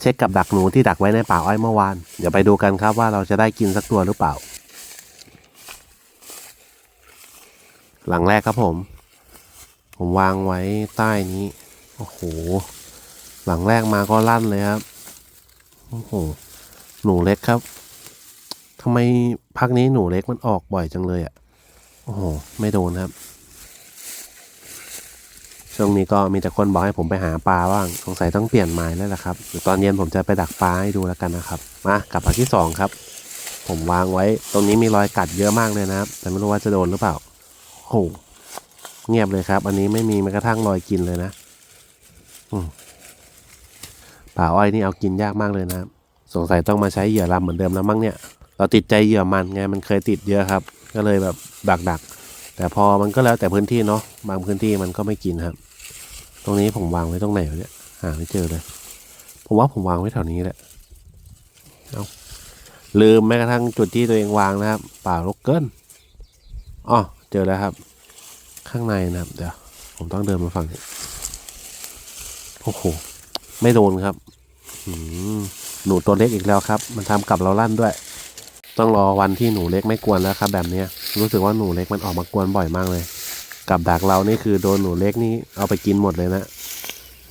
เช็คกับดักหนูที่ดักไว้ในป่าอ้อยเมื่อวาน เดี๋ยวไปดูกันครับว่าเราจะได้กินสักตัวหรือเปล่า หลังแรกครับผม ผมวางไว้ใต้นี้ โอ้โห หลังแรกมาก็ลั่นเลยครับ โอ้โห หนูเล็กครับ ทำไมพักนี้หนูเล็กมันออกบ่อยจังเลยอะ่ะ โอ้โห ไม่โดนครับ ช่วงนี้ก็มีแต่คนบอกให้ผมไปหาปลาบ้าง สงสัยต้องเปลี่ยนไม้แล้วล่ะครับตอนเย็นผมจะไปดักปลาให้ดูแล้วกันนะครับ มากลับมาที่สองครับ ผมวางไว้ ตรงนี้มีรอยกัดเยอะมากเลยนะครับ แต่ไม่รู้ว่าจะโดนหรือเปล่าโหเงียบเลยครับ อันนี้ไม่มีแม้กระทั่งรอยกินเลยนะอืมป่าอ้อยนี่เอากินยากมากเลยนะครับ สงสัยต้องมาใช้เหยื่อลำเหมือนเดิมแล้วมั้งเนี่ย เราติดใจเหยื่อมันไงมันเคยติดเยอะครับ ก็เลยแบบดักดักแต่พอมันก็แล้วแต่พื้นที่เนาะบางพื้นที่มันก็ไม่กินครับ ตรงนี้ผมวางไว้ตรงไหนวะเนี่ยหาไม่เจอเลย ผมว่าผมวางไว้แถวนี้แหละเอาลืมแม้กระทั่งจุดที่ตัวเองวางนะครับป่าลกเกินอ๋อเจอแล้วครับ ข้างในนะครับ เดี๋ยว ผมต้องเดินมาฝั่งนี้โอ้โหไม่โดนครับหนูตัวเล็กอีกแล้วครับ มันทำกับเราลั่นด้วย ต้องรอวันที่หนูเล็กไม่กวนแล้วครับ แบบเนี้ยรู้สึกว่าหนูเล็กมันออกมากวนบ่อยมากเลย กับดักเรานี่คือโดนหนูเล็กนี่เอาไปกินหมดเลยนะ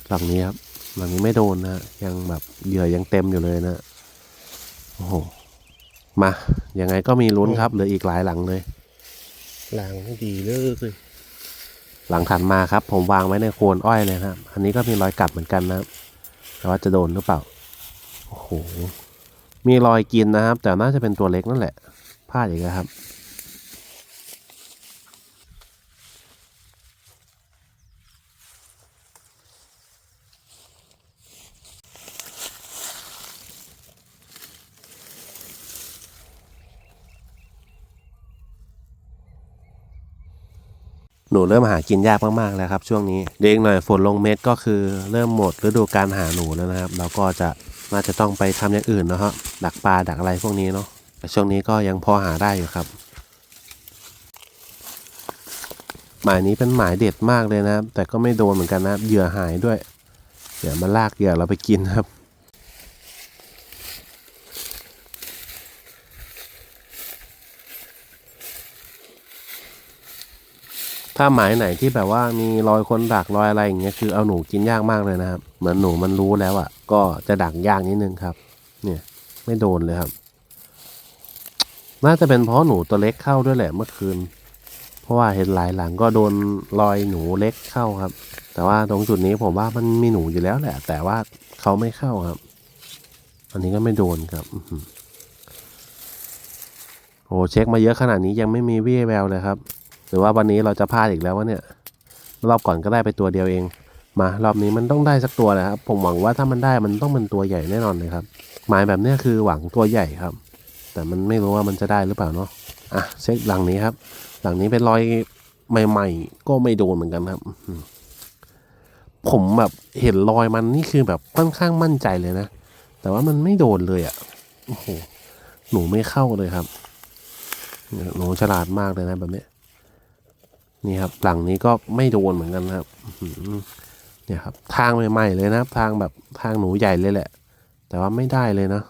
หลังนี้ครับหลังนี้ไม่โดนนะยังแบบเหยื่อยังเต็มอยู่เลยนะโอ้โหมายังไงก็มีลุ้นครับเหลืออีกหลายหลังเลย หลังดีเลิกเลยหลังถัดมาครับ ผมวางไว้ในโคนอ้อยเลยนะครับ อันนี้ก็มีรอยกัดเหมือนกันนะครับ แต่ว่าจะโดนหรือเปล่าโอ้โหมีรอยกินนะครับ แต่น่าจะเป็นตัวเล็กนั่นแหละพลาดอีกแล้วครับ หนูเริ่มหากินยากมากๆแล้วครับ ช่วงนี้เด็กหน่อยฝนลงเม็ดก็คือเริ่มหมดฤดูการหาหนูแล้วนะครับเราก็จะน่าจะต้องไปทำอย่างอื่นนะฮะดักปลาดักอะไรพวกนี้เนาะแต่ช่วงนี้ก็ยังพอหาได้อยู่ครับ หมายนี้เป็นหมายเด็ดมากเลยนะครับ แต่ก็ไม่โดนเหมือนกันนะเหยื่อหายด้วย เดี๋ยวมาลากเหยื่อเราไปกินครับ ถ้าหมายไหนที่แบบว่ามีรอยคนดักรอยอะไรอย่างเงี้ยคือเอาหนูกินยากมากเลยนะครับ เหมือนหนูมันรู้แล้วอะ่ะ ก็จะดักยากนิดนึงครับ เนี่ยไม่โดนเลยครับ น่าจะเป็นเพราะหนูตัวเล็กเข้าด้วยแหละเมื่อคืน เพราะว่าเห็นหลายหลังก็โดนรอยหนูเล็กเข้าครับ แต่ว่าตรงจุดนี้ผมว่ามันมีหนูอยู่แล้วแหละ แต่ว่าเขาไม่เข้าครับ อันนี้ก็ไม่โดนครับโอ้เช็คมาเยอะขนาดนี้ยังไม่มีวี่แววเลยครับ หรือว่าวันนี้เราจะพลาดอีกแล้ววะเนี่ย รอบก่อนก็ได้ไปตัวเดียวเอง มารอบนี้มันต้องได้สักตัวแหละครับ ผมหวังว่าถ้ามันได้มันต้องเป็นตัวใหญ่แน่นอนเลยครับ หมายแบบนี้คือหวังตัวใหญ่ครับ แต่มันไม่รู้ว่ามันจะได้หรือเปล่าเนาะ อะเช็คหลังนี้ครับ หลังนี้เป็นรอยใหม่ ๆ ก็ไม่โดนเหมือนกันครับ ผมแบบเห็นรอยมันนี่คือแบบค่อนข้างมั่นใจเลยนะ แต่ว่ามันไม่โดนเลยอะ โอ้โห หนูไม่เข้าเลยครับ หนูฉลาดมากเลยนะแบบนี้ นี่ครับหลังนี้ก็ไม่โดนเหมือนกันครับเนี่ยครับ ทางใหม่ๆเลยนะครับ ทางแบบทางหนูใหญ่เลยแหละ แต่ว่าไม่ได้เลยนะ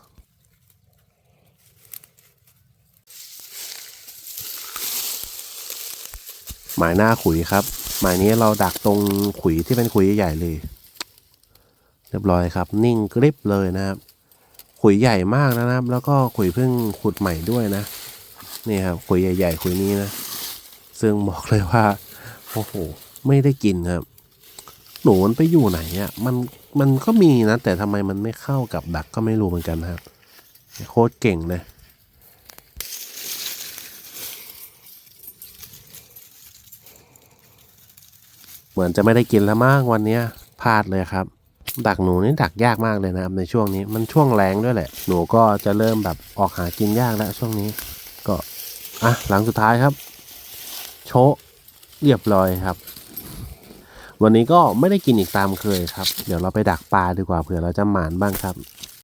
หมายหน้าขุยครับ หมายนี้เราดักตรงขุยที่เป็นขุยใหญ่เลย เรียบร้อยครับ นิ่งกริบเลยนะครับ ขุยใหญ่มากนะครับ แล้วก็ขุยเพิ่งขุดใหม่ด้วยนะ นี่ครับขุยใหญ่ ๆ ขุยนี้นะ ซึ่งบอกเลยว่าโอ้โหไม่ได้กินครับ หนูมันไปอยู่ไหนอะมันมันก็มีนะ แต่ทำไมมันไม่เข้ากับดักก็ไม่รู้เหมือนกันครับ โคตรเก่งเลยเหมือนจะไม่ได้กินแล้วมั้งวันนี้พลาดเลยครับ ดักหนูนี่ดักยากมากเลยนะครับ ในช่วงนี้มันช่วงแรงด้วยแหละ หนูก็จะเริ่มแบบออกหากินยากแล้วช่วงนี้ ก็อะหลังสุดท้ายครับ โชะเรียบร้อยครับ วันนี้ก็ไม่ได้กินอีกตามเคยครับ เดี๋ยวเราไปดักปลาดีกว่าเผื่อเราจะหมานบ้างครับ